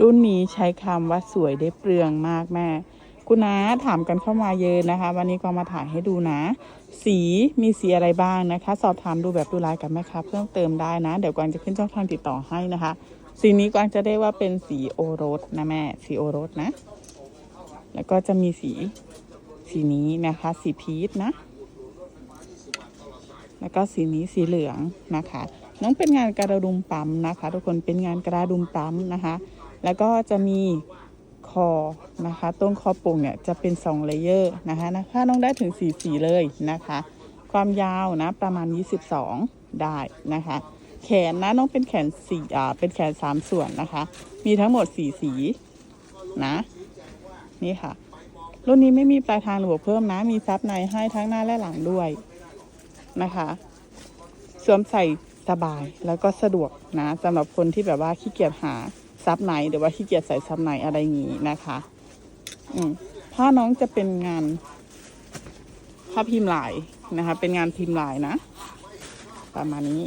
รุ่นนี้ใช้คำว่าสวยได้เปลืองมากแม่ คุณน้าถามกันเข้ามาเยอะนะคะ วันนี้ก็มาถ่ายให้ดูนะ สีมีสีอะไรบ้างนะคะ สอบถามดูแบบดูลน์กับแม่ค้าเพิ่มเติมได้นะ เดี๋ยวกวางจะขึ้นช่องทางติดต่อให้นะคะ สีนี้กวางจะได้ว่าเป็นสีโอรสนะแม่สีโอรสนะ แล้วก็จะมีสีสีนี้นะคะ สีพีชนะ แล้วก็สีนี้สีเหลืองนะคะ น้องเป็นงานกระดุมปั๊มนะคะ ทุกคนเป็นงานกระดุมปั๊มนะคะ แล้วก็จะมีคอนะคะต้นคอโป่งเนี่ยจะเป็น2เลเยอร์นะคะนะคะน้องได้ถึงสีสีเลยนะคะ ความยาวนะประมาณ 22 ได้นะคะ แขนนะน้องเป็นแขนสี่อ่าเป็นแขนสามส่วนนะคะ มีทั้งหมดสีสีนะนี่ค่ะ รุ่นนี้ไม่มีปลายทางหรือเพิ่มนะ มีซับในให้ทั้งหน้าและหลังด้วยนะคะสวมใส่สบายแล้วก็สะดวกนะสำหรับคนที่แบบว่าขี้เกียจหา ซับไหนหรือว่าขี้เกียจใส่ซับไหนอะไรอย่างนี้นะคะ อืมผ้าน้องจะเป็นงานผ้าพิมพ์ลายนะคะ เป็นงานพิมพ์ลายนะ ประมาณนี้